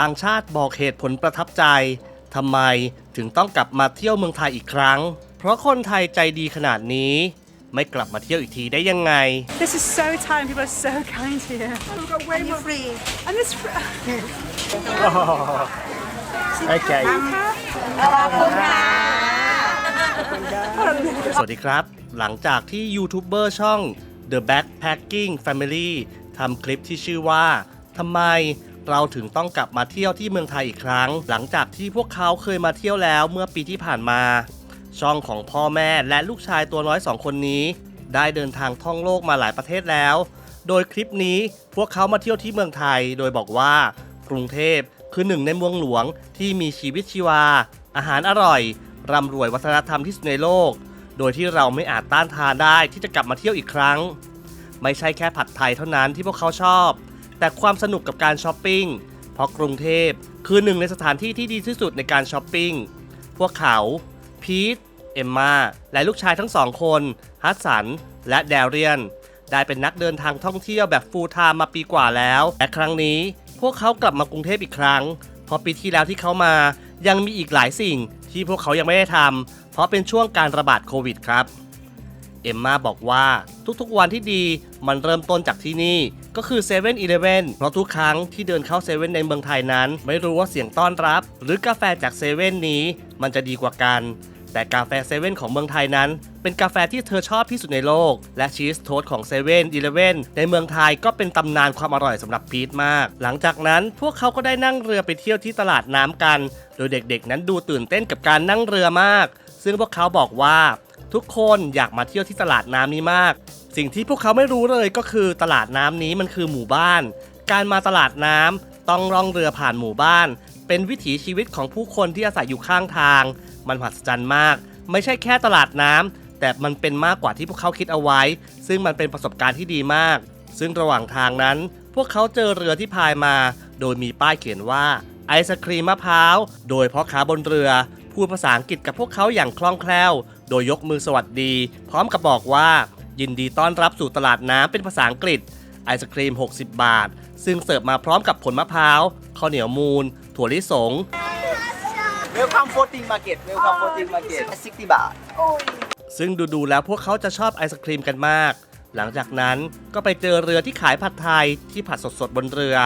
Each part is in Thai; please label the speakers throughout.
Speaker 1: ต่างชาติบอกเหตุผลประทับใจทำไมถึงต้องกลับมาเที่ยวเมืองไทยอีกครั้ง เพราะคนไทยใจดีขนาดนี้ ไม่กลับมาเที่ยวอีกทีได้ยังไง
Speaker 2: This is so Thai and people are so kind here. We've got way more
Speaker 3: free.
Speaker 2: and it's free.
Speaker 1: Okay สวัสดีครับ หลังจากที่ยูทูบเบอร์ช่อง The Backpacking Family ทำคลิปที่ชื่อว่าทำไม เราถึงต้องกลับมาเที่ยวที่เมืองไทยอีกครั้ง หลังจากที่พวกเขาเคยมาเที่ยวแล้วเมื่อปีที่ผ่านมา ช่องของพ่อแม่และลูกชายตัวน้อยสองคนนี้ ได้เดินทางท่องโลกมาหลายประเทศแล้ว โดยคลิปนี้พวกเขามาเที่ยวที่เมืองไทย โดยบอกว่ากรุงเทพคือหนึ่งในเมืองหลวงที่มีชีวิตชีวา อาหารอร่อยร่ำรวยวัฒนธรรมที่สุดในโลก โดยที่เราไม่อาจต้านทานได้ที่จะกลับมาเที่ยวอีกครั้ง ไม่ใช่แค่ผัดไทยเท่านั้นที่พวกเขาชอบ แต่ความสนุกกับการช้อปปิ้ง เพราะกรุงเทพคือหนึ่งในสถานที่ที่ดีที่สุดในการช้อปปิ้ง พวกเขา พีท เอมมาและลูกชายทั้งสองคน ฮัสสัน และแดเรียน ได้เป็นนักเดินทางท่องเที่ยวแบบฟูลไทม์มาปีกว่าแล้ว และครั้งนี้พวกเขากลับมากรุงเทพอีกครั้ง เพราะปีที่แล้วที่เขามายังมีอีกหลายสิ่งที่พวกเขายังไม่ได้ทำเพราะเป็นช่วงการระบาดโควิดครับ เอมมาบอกว่าทุกๆวันที่ดีมันเริ่มต้นจากที่นี่ ก็คือ7 e เ e ่ e อเพราะทุกครั้งที่เดินเข้าเซเว่นในเมืองไทยนั้น ไม่รู้ว่าเสียงต้อนรับ หรือกาแฟจากเซเว่นนี้ มันจะดีกว่ากันแต่กาแฟเซเว่นของเมืองไทยนั้น เป็นกาแฟที่เธอชอบที่สุดในโลก และชีสโทสของเซเว่นอีเลเว่นในเมืองไทยก็เป็นตำนานความอร่อยสำหรับพีทมาก หลังจากนั้นพวกเขาก็ได้นั่งเรือไปเที่ยวที่ตลาดน้ำกัน โดยเด็กๆ นั้นดูตื่นเต้นกับการนั่งเรือมาก ซึ่งพวกเขาบอกว่า ทุกคนอยากมาเที่ยวที่ตลาดน้ำนี้มาก สิ่งที่พวกเขาไม่รู้เลยก็คือตลาดน้ำนี้มันคือหมู่บ้าน การมาตลาดน้ำต้องล่องเรือผ่านหมู่บ้าน เป็นวิถีชีวิตของผู้คนที่อาศัยอยู่ข้างทาง มันมหัศจรรย์มาก ไม่ใช่แค่ตลาดน้ำแต่มันเป็นมากกว่าที่พวกเขาคิดเอาไว้ ซึ่งมันเป็นประสบการณ์ที่ดีมาก ซึ่งระหว่างทางนั้น พวกเขาเจอเรือที่พายมา โดยมีป้ายเขียนว่าไอศครีมมะพร้าว โดยพ่อค้าบนเรือ พูดภาษาอังกฤษกับพวกเขาอย่างคล่องแคล่ว โดยยกมือสวัสดี พร้อมกับบอกว่า ยินดีต้อนรับสู่ตลาดน้ำเป็นภาษาอังกฤษ ไอศครีม 60 บาท ซึ่งเสิร์ฟมาพร้อมกับผลมะพร้าวข้าวเหนียวมูนถั่วลิสง
Speaker 4: Welcome floating market Welcome floating market 60 บาท
Speaker 1: ซึ่งดูๆแล้วพวกเขาจะชอบไอศครีมกันมาก หลังจากนั้นก็ไปเจอเรือที่ขายผัดไทยที่ผัดสดๆบนเรือ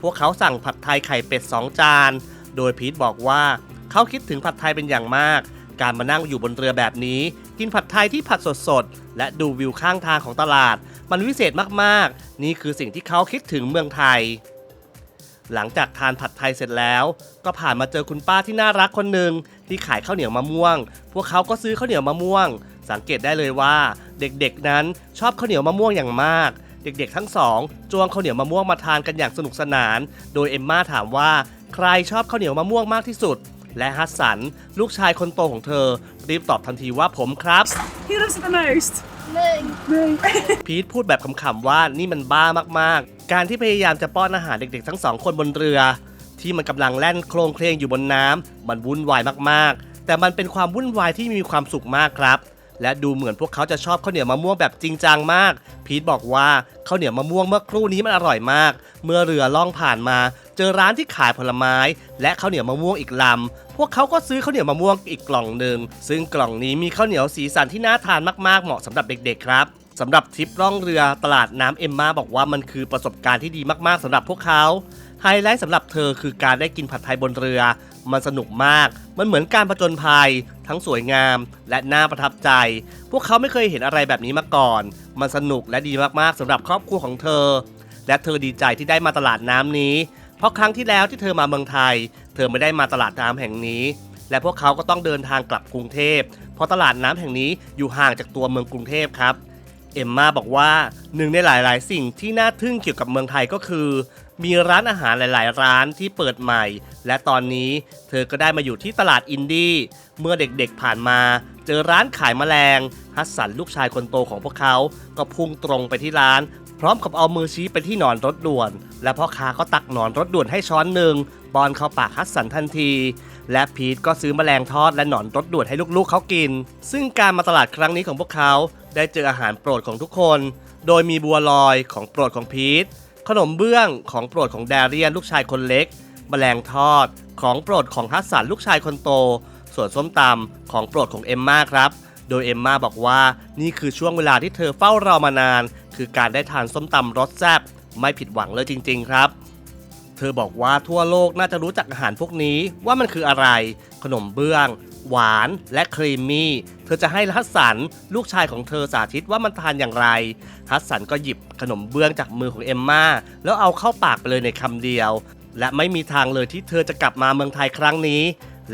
Speaker 1: พวกเขาสั่งผัดไทยไข่เป็ด 2 จาน โดยพีทบอกว่าเขาคิดถึงผัดไทยเป็นอย่างมาก การมานั่งอยู่บนเรือแบบนี้ กินผัดไทยที่ผัดสดๆ และดูวิวข้างทางของตลาด มันวิเศษมากๆ นี่คือสิ่งที่เขาคิดถึงเมืองไทย หลังจากทานผัดไทยเสร็จแล้ว ก็ผ่านมาเจอคุณป้าที่น่ารักคนหนึ่งที่ขายข้าวเหนียวมะม่วง พวกเขาก็ซื้อข้าวเหนียวมะม่วง สังเกตได้เลยว่า เด็กๆนั้นชอบข้าวเหนียวมะม่วงอย่างมากเด็กๆ ทั้งสองจวงข้าวเหนียวมะม่วงมาทานกันอย่างสนุกสนาน โดยเอมมาถามว่า ใครชอบข้าวเหนียวมะม่วงมากที่สุด และฮัสสัน ลูกชายคนโตของเธอ รีบตอบทันทีว่าผมครับ
Speaker 2: Who loves it the most?
Speaker 1: พีทพูดแบบขำๆว่านี่มันบ้ามากๆ การที่พยายามจะป้อนอาหารเด็กๆ ทั้งสองคนบนเรือ ที่มันกำลังแล่นโคลงเคลงอยู่บนน้ำมันวุ่นวายมากๆ แต่มันเป็นความวุ่นวายที่มีความสุขมากครับ และดูเหมือนพวกเขาจะชอบข้าวเหนียวมะม่วงแบบจริงจังมาก พีทบอกว่าข้าวเหนียวมะม่วงเมื่อครู่นี้มันอร่อยมาก เมื่อเรือล่องผ่านมา เจอร้านที่ขายผลไม้ และข้าวเหนียวมะม่วงอีกลำ พวกเขาก็ซื้อข้าวเหนียวมะม่วงอีกกล่องหนึ่ง ซึ่งกล่องนี้มีข้าวเหนียวสีสันที่น่าทานมากๆ เหมาะสำหรับเด็กๆครับสำหรับทริปล่องเรือตลาดน้ำเอมมาบอกว่ามันคือประสบการณ์ที่ดีมากๆสำหรับพวกเขาไฮไลท์สำหรับเธอคือการได้กินผัดไทยบนเรือ มันสนุกมาก มันเหมือนการผจญภัย ทั้งสวยงาม และน่าประทับใจ พวกเขาไม่เคยเห็นอะไรแบบนี้มาก่อน มันสนุกและดีมากๆสำหรับครอบครัวของเธอ และเธอดีใจที่ได้มาตลาดน้ำนี้ เพราะครั้งที่แล้วที่เธอมาเมืองไทย เธอไม่ได้มาตลาดน้ำแห่งนี้ และพวกเขาก็ต้องเดินทางกลับกรุงเทพเพราะตลาดน้ำแห่งนี้อยู่ห่างจากตัวเมืองกรุงเทพครับ เอมมาบอกว่าหนึ่งในหลายๆ สิ่งที่น่าทึ่งเกี่ยวกับเมืองไทยก็คือ มีร้านอาหารหลาย ๆ ร้านที่เปิดใหม่ และตอนนี้เธอก็ได้มาอยู่ที่ตลาดอินดี้เมื่อเด็กๆผ่านมา เจอร้านขายแมลงฮัสสันลูกชายคนโตของพวกเขา ก็พุ่งตรงไปที่ร้าน พร้อมกับเอามือชี้ไปที่หนอนรถด่วน และพ่อค้าก็ตักหนอนรถด่วนให้ช้อนหนึ่งบอนเข้าปากฮัสสันทันที และพีทก็ซื้อแมลงทอดและหนอนรถด่วนให้ลูกๆเขากิน ซึ่งการมาตลาดครั้งนี้ของพวกเขา ได้เจออาหารโปรดของทุกคน โดยมีบัวลอยของโปรดของพีท ขนมเบื้องของโปรดของแดเรียนลูกชายคนเล็กแมลงทอดของโปรดของฮัสสันลูกชายคนโต ส่วนส้มตำของโปรดของเอมมาครับ โดยเอมมาบอกว่านี่คือช่วงเวลาที่เธอเฝ้ารอมานาน คือการได้ทานส้มตำรสแซ่บไม่ผิดหวังเลยจริง ๆ ครับ เธอบอกว่าทั่วโลกน่าจะรู้จักอาหารพวกนี้ว่ามันคืออะไร ขนมเบื้อง หวานและครีมมี่ เธอจะให้ฮัสสันลูกชายของเธอสาธิตว่ามันทานอย่างไรฮัสสันก็หยิบขนมเบื้องจากมือของเอมมาแล้วเอาเข้าปากไปเลยในคำเดียว และไม่มีทางเลยที่เธอจะกลับมาเมืองไทยครั้งนี้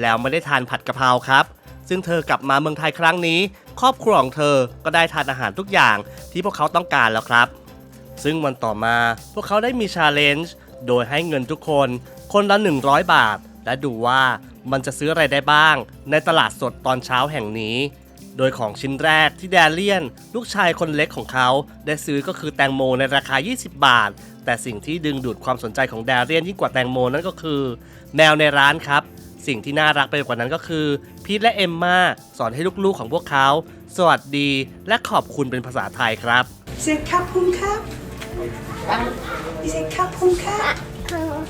Speaker 1: แล้วไม่ได้ทานผัดกะเพราครับซึ่งเธอกลับมาเมืองไทยครั้งนี้ ครอบครัวของเธอก็ได้ทานอาหารทุกอย่างที่พวกเขาต้องการแล้วครับ ซึ่งวันต่อมาพวกเขาได้มีชาเลนจ์โดยให้เงินทุกคน คนละ 100 บาท และดูว่า มันจะซื้ออะไรได้บ้าง ในตลาดสดตอนเช้าแห่งนี้ โดยของชิ้นแรกที่แดเลียน ลูกชายคนเล็กของเขา ได้ซื้อก็คือแตงโมในราคา 20 บาท แต่สิ่งที่ดึงดูดความสนใจของแดเลียนยิ่งกว่าแตงโมนั่นก็คือ แมวในร้านครับ สิ่งที่น่ารักไปกว่านั้นก็คือ พีทและเอมมาสอนให้ลูกๆของพวกเขา สวัสดี และขอบคุณเป็นภาษาไทยครับ
Speaker 2: Is it Kapun Cap?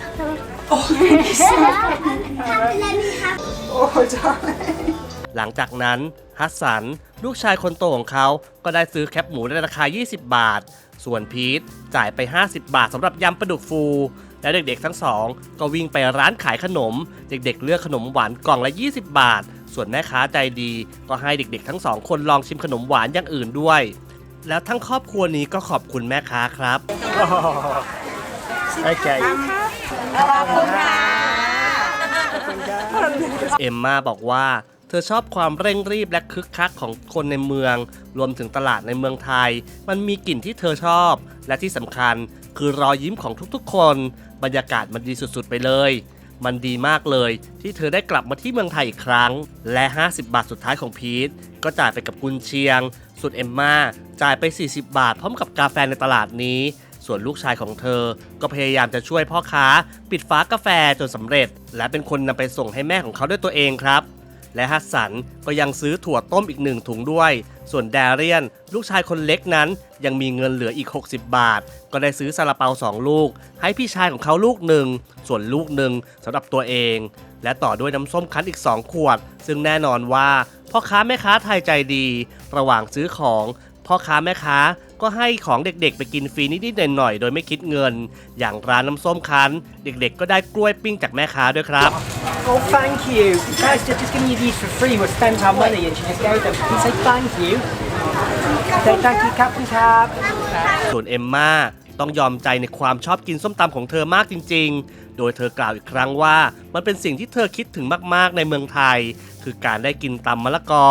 Speaker 2: Is it Kapun Cap? Oh, darling.
Speaker 1: หลังจากนั้นฮัสสัน ลูกชายคนโตของเขาก็ได้ซื้อแคปหมูในราคา 20 บาท ส่วนพีทจ่ายไป 50 บาทสำหรับยำปลาดุกฟู และเด็กๆทั้งสอง ก็วิ่งไปร้านขายขนม เด็กๆ เลือกขนมหวานกล่องละ 20 บาท ส่วนแม่ค้าใจดี ก็ให้เด็กๆ ทั้งสองคนลองชิมขนมหวานอย่างอื่นด้วย แล้วทั้งครอบครัวนี้ก็ขอบคุณแม่ค้าครับ
Speaker 4: Okay.
Speaker 1: เอมมาบอกว่า เธอชอบความเร่งรีบและคึกคักของคนในเมือง รวมถึงตลาดในเมืองไทย มันมีกลิ่นที่เธอชอบ และที่สำคัญคือรอยยิ้มของทุกๆคน บรรยากาศมันดีสุดๆไปเลย มันดีมากเลยที่เธอได้กลับมาที่เมืองไทยอีกครั้ง และ 50 บาทสุดท้ายของพีทก็จ่ายไปกับกุนเชียง ส่วนเอมมาจ่ายไป 40 บาทพร้อมกับกาแฟในตลาดนี้ ส่วนลูกชายของเธอ ก็พยายามจะช่วยพ่อค้า ปิดฝากาแฟจนสำเร็จ และเป็นคนนำไปส่งให้แม่ของเขาด้วยตัวเองครับ และฮัสสันก็ยังซื้อถั่วต้มอีกหนึ่งถุงด้วย ส่วนแดเรียน ลูกชายคนเล็กนั้น ยังมีเงินเหลืออีก 60 บาท ก็ได้ซื้อซาลาเปาสองลูก ให้พี่ชายของเขาลูกหนึ่ง ส่วนลูกหนึ่งสำหรับตัวเอง และต่อด้วยน้ำส้มคั้นอีก 2 ขวด ซึ่งแน่นอนว่าพ่อค้าแม่ค้าไทยใจดี ระหว่างซื้อของพ่อค้าแม่ค้า ก็ให้ของเด็กๆ ไปกินฟรีนิดๆหน่อยๆ โดยไม่คิดเงิน อย่างร้านน้ำส้มคั้น เด็กๆ ก็ได้กล้วยปิ้งจากแม่ค้าด้วยครับ
Speaker 3: Oh, thank you. Guys, just, just giving you these for free. We spent our money and she just gave them. Can you say thank you? Say thank you, Captain Cab.
Speaker 1: ส่วนเอมมาต้องยอมใจในความชอบกินส้มตำของเธอมากจริง ๆ โดยเธอกล่าวอีกครั้งว่า มันเป็นสิ่งที่เธอคิดถึงมากๆในเมืองไทย คือการได้กินตำมะละกอ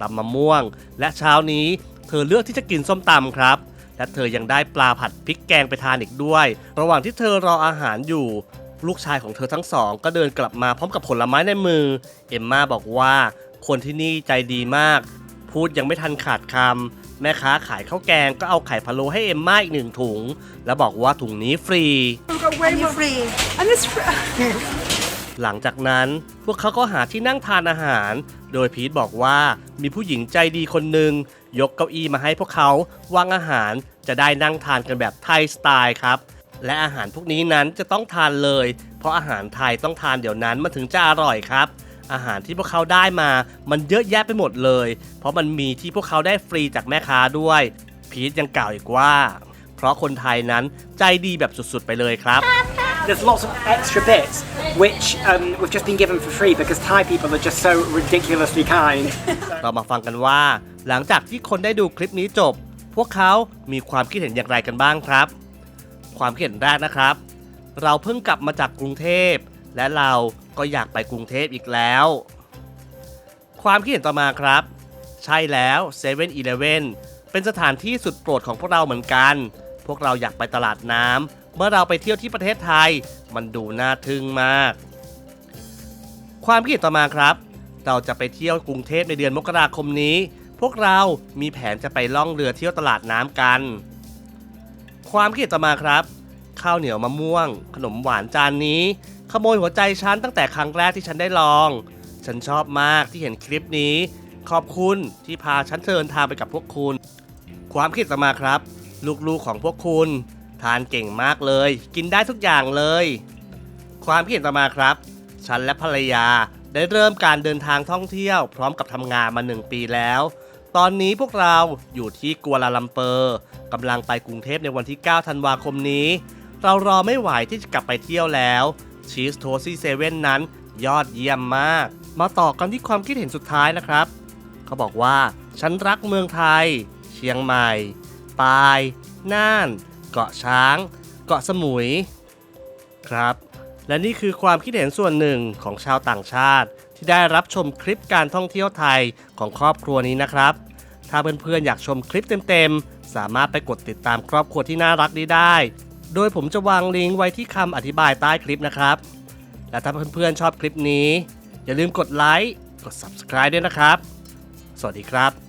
Speaker 1: ตำมะม่วง และเช้านี้ เธอเลือกที่จะกินส้มตำครับ และเธอยังได้ปลาผัดพริกแกงไปทานอีกด้วย ระหว่างที่เธอรออาหารอยู่ ลูกชายของเธอทั้งสอง ก็เดินกลับมาพร้อมกับผลไม้ในมือ เอมมาบอกว่า คนที่นี่ใจดีมาก พูดยังไม่ทันขาดคำแม่ค้าขายข้าวแกงก็เอาไข่พะโล้ให้เอมมาอีกหนึ่งถุง แล้วบอกว่าถุงนี้ฟรี
Speaker 2: We've got way more. free. And it's free.
Speaker 1: หลังจากนั้นพวกเขาก็หาที่นั่งทานอาหาร โดยพีทบอกว่ามีผู้หญิงใจดีคนหนึ่ง ยกเก้าอี้มาให้พวกเขาวางอาหารจะได้นั่งทานกันแบบไทยสไตล์ครับและอาหารพวกนี้นั้นจะต้องทานเลย เพราะอาหารไทยต้องทานเดี๋ยวนั้นมันถึงจะอร่อยครับ อาหารที่พวกเขาได้มา มันเยอะแยะไปหมดเลย เพราะมันมีที่พวกเขาได้ฟรีจากแม่ค้าด้วย พีทยังกล่าวอีกว่า เพราะคนไทยนั้นใจดีแบบสุดๆไปเลยครับ
Speaker 3: There's lots of extra bits which um, we've just been given for free because Thai people are just so ridiculously kind.
Speaker 1: เรามาฟังกันว่า หลังจากที่คนได้ดูคลิปนี้จบ พวกเขามีความคิดเห็นอย่างไรกันบ้างครับ ความคิดเห็นแรกนะครับ เราเพิ่งกลับมาจากกรุงเทพ และเราก็อยากไปกรุงเทพอีกแล้ว ความคิดเห็นต่อมาครับ ใช่แล้ว7 e เ e ่ e อเป็นสถานที่สุดโปรดของพวกเราเหมือนกัน พวกเราอยากไปตลาดน้ำเมื่อเราไปเที่ยวที่ประเทศไทย มันดูน่าทึ่งมาก ความคิดเห็นต่อมาครับ เราจะไปเที่ยวกรุงเทพในเดือนมกราคมนี้ พวกเรามีแผนจะไปล่องเรือเที่ยวตลาดน้ำกัน ความคิดต่อมาครับ ข้าวเหนียวมะม่วง ขนมหวานจานนี้ ขโมยหัวใจฉันตั้งแต่ครั้งแรกที่ฉันได้ลอง ฉันชอบมากที่เห็นคลิปนี้ ขอบคุณที่พาฉันเดินทางไปกับพวกคุณ ความคิดต่อมาครับ ลูกๆของพวกคุณ ทานเก่งมากเลย กินได้ทุกอย่างเลย ความคิดต่อมาครับ ฉันและภรรยาได้เริ่มการเดินทางท่องเที่ยวพร้อมกับทำงานมา1ปีแล้ว ตอนนี้พวกเราอยู่ที่กัวลาลัมเปอร์กำลังไปกรุงเทพในวันที่ 9 ธันวาคมนี้ เรารอไม่ไหวที่จะกลับไปเที่ยวแล้วชีสโทซี่เซเว่นนั้นยอดเยี่ยมมาก มาต่อกันที่ความคิดเห็นสุดท้ายนะครับ เขาบอกว่า ฉันรักเมืองไทย เชียงใหม่ ปาย น่าน เกาะช้าง เกาะสมุย ครับ และนี่คือความคิดเห็นส่วนหนึ่งของชาวต่างชาติ ที่ได้รับชมคลิปการท่องเที่ยวไทยของครอบครัวนี้นะครับ ถ้าเพื่อนๆอยากชมคลิปเต็มๆ สามารถไปกดติดตามครอบครัวที่น่ารักนี้ได้ โดยผมจะวางลิงก์ไว้ที่คำอธิบายใต้คลิปนะครับ และถ้าเพื่อนๆชอบคลิปนี้ อย่าลืมกดไลค์ กด subscribe ด้วยนะครับ สวัสดีครับ